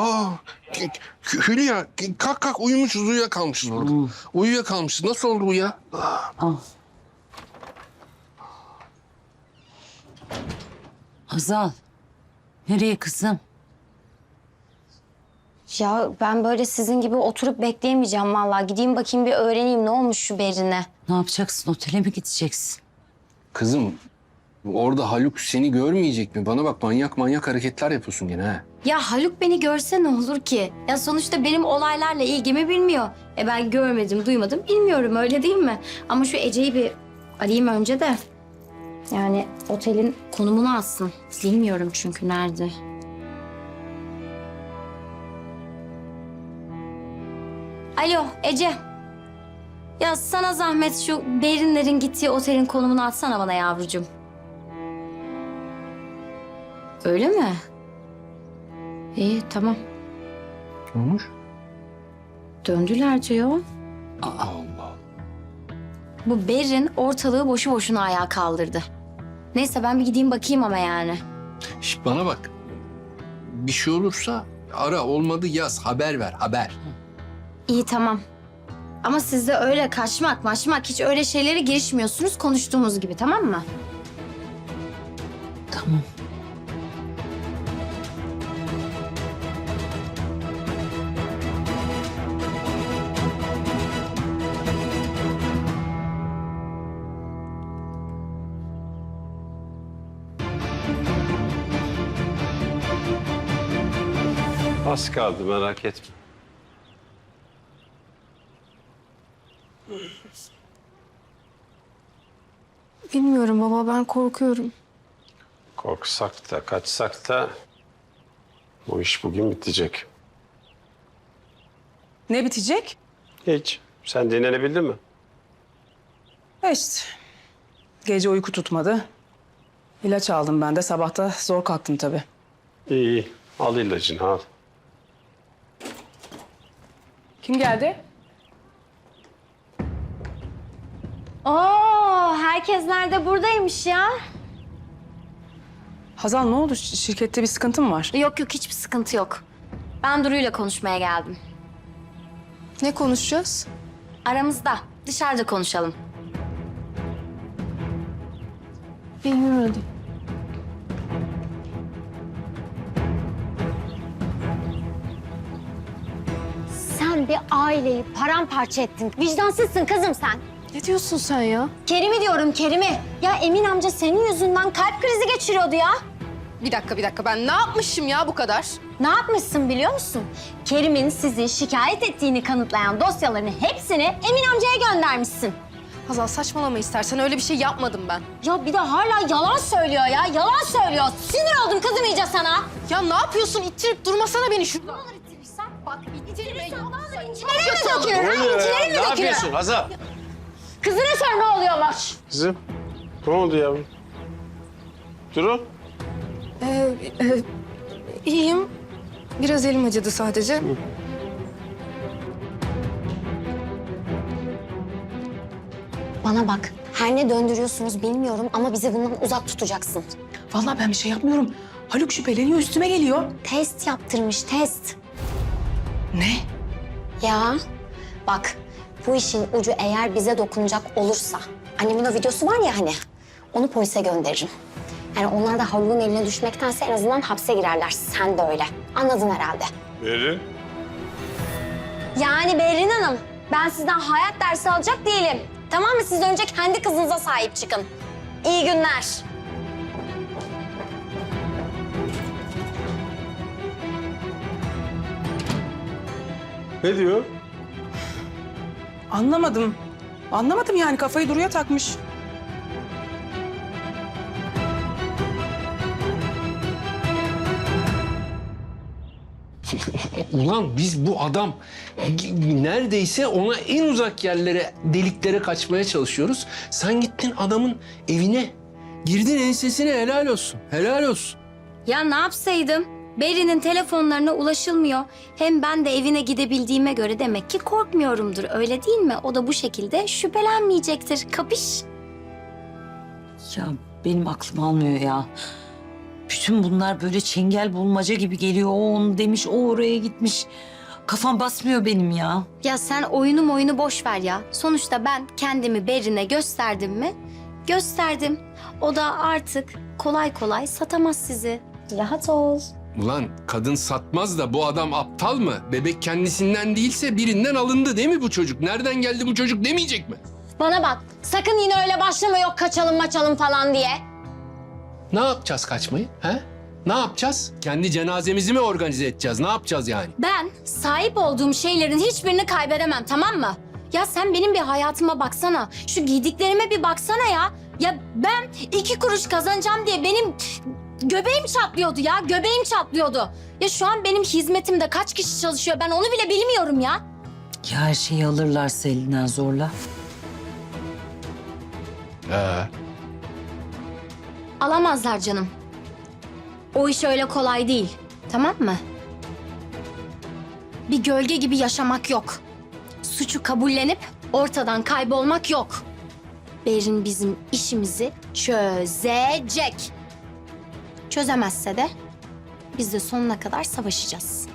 Hü- Hülya kalk kalk uyumuşuz uyuyakalmışız orada. Uyuyakalmışız. Nasıl oldu bu ya? Al. Hazal. Nereye kızım? Ya ben böyle sizin gibi oturup bekleyemeyeceğim vallahi. Gideyim bakayım bir öğreneyim ne olmuş şu Berin'e. Ne yapacaksın? Otele mi gideceksin? Kızım orada Haluk seni görmeyecek mi? Bana bak manyak manyak hareketler yapıyorsun gene ha. Ya Haluk beni görse ne olur ki? Ya sonuçta benim olaylarla ilgimi bilmiyor. E ben görmedim, duymadım, bilmiyorum öyle değil mi? Ama şu Ece'yi bir arayayım önce de. Yani otelin konumunu alsın. Bilmiyorum çünkü nerede. Alo Ece. Ya sana zahmet şu Berinlerin gittiği otelin konumunu atsana bana yavrucuğum. Öyle mi? İyi tamam. Ne olmuş? Döndüler diyor. Allah Allah. Bu Berin ortalığı boşu boşuna ayağa kaldırdı. Neyse ben bir gideyim bakayım ama yani. Şş, bana bak. Bir şey olursa ara olmadı yaz haber ver haber. İyi tamam. Ama siz de öyle kaçmak maçmak hiç öyle şeylere girişmiyorsunuz konuştuğumuz gibi tamam mı? Az kaldı merak etme. Bilmiyorum baba ben korkuyorum. Korksak da kaçsak da bu iş bugün bitecek. Ne bitecek? Hiç. Sen dinlenebildin mi? E işte. Gece uyku tutmadı. İlaç aldım ben de. Sabahta zor kalktım tabii. İyi iyi. Al ilacını al. Kim geldi? Oo, herkes nerede buradaymış ya? Hazal ne oldu? Ş- Şirkette bir sıkıntı mı var? Yok yok hiçbir sıkıntı yok. Ben Duru'yla konuşmaya geldim. Ne konuşacağız? Aramızda dışarıda konuşalım. Bilmiyorum Sen bir aileyi paramparça ettin. Vicdansızsın kızım sen. Ne diyorsun sen ya? Kerim'i diyorum Kerim'i. Ya Emin amca senin yüzünden kalp krizi geçiriyordu ya. Bir dakika bir dakika ben ne yapmışım ya bu kadar? Ne yapmışsın biliyor musun? Kerim'in sizi şikayet ettiğini kanıtlayan dosyaların hepsini Emin amcaya göndermişsin. Hazal saçmalama istersen öyle bir şey yapmadım ben. Ya bir de hala yalan söylüyor ya. Yalan söylüyor. Sinir oldum kızım iyice sana. Ya ne yapıyorsun? İttirip durmasana beni şuradan. Bak ittirme yok. İncilerin mi dökülür? Ha? İncilerin mi Ne yapıyorsun Hazal? Kızına sor ne oluyormuş? Kızım. Ne oldu yavrum? Duru. Ee, e, iyiyim. Biraz elim acıdı sadece. Bana bak. Her ne döndürüyorsunuz bilmiyorum ama bizi bundan uzak tutacaksın. Vallahi ben bir şey yapmıyorum. Haluk şüpheleniyor üstüme geliyor. Test yaptırmış test. Ne? Ya bak bu işin ucu eğer bize dokunacak olursa annemin o videosu var ya hani onu polise gönderirim. Yani onlar da Haluk'un eline düşmektense en azından hapse girerler. Sen de öyle. Anladın herhalde. Beri. Yani Berrin Hanım ben sizden hayat dersi alacak değilim. Tamam mı? Siz önce kendi kızınıza sahip çıkın. İyi günler. Ne diyor? Anlamadım. Anlamadım yani kafayı Duru'ya takmış. Ulan biz bu adam neredeyse ona en uzak yerlere, deliklere kaçmaya çalışıyoruz. Sen gittin adamın evine. Girdin ensesine helal olsun. Helal olsun. Ya ne yapsaydım? Beri'nin telefonlarına ulaşılmıyor. Hem ben de evine gidebildiğime göre demek ki korkmuyorumdur. Öyle değil mi? O da bu şekilde şüphelenmeyecektir. Kapış? Ya benim aklım almıyor ya. Bütün bunlar böyle çengel bulmaca gibi geliyor. O onu demiş, o oraya gitmiş. Kafam basmıyor benim ya. Ya sen oyunu oyunu boş ver ya. Sonuçta ben kendimi Berin'e gösterdim mi? Gösterdim. O da artık kolay kolay satamaz sizi. Rahat ol. Ulan kadın satmaz da bu adam aptal mı? Bebek kendisinden değilse birinden alındı değil mi bu çocuk? Nereden geldi bu çocuk demeyecek mi? Bana bak sakın yine öyle başlama yok kaçalım maçalım falan diye. Ne yapacağız kaçmayı? He? Ne yapacağız? Kendi cenazemizi mi organize edeceğiz? Ne yapacağız yani? Ben sahip olduğum şeylerin hiçbirini kaybedemem tamam mı? Ya sen benim bir hayatıma baksana. Şu giydiklerime bir baksana ya. Ya ben iki kuruş kazanacağım diye benim göbeğim çatlıyordu ya. Göbeğim çatlıyordu. Ya şu an benim hizmetimde kaç kişi çalışıyor ben onu bile bilmiyorum ya. Ya her şeyi alırlarsa elinden zorla. Ee, Alamazlar canım. O iş öyle kolay değil. Tamam mı? Bir gölge gibi yaşamak yok. Suçu kabullenip ortadan kaybolmak yok. Berin bizim işimizi çözecek. Çözemezse de biz de sonuna kadar savaşacağız.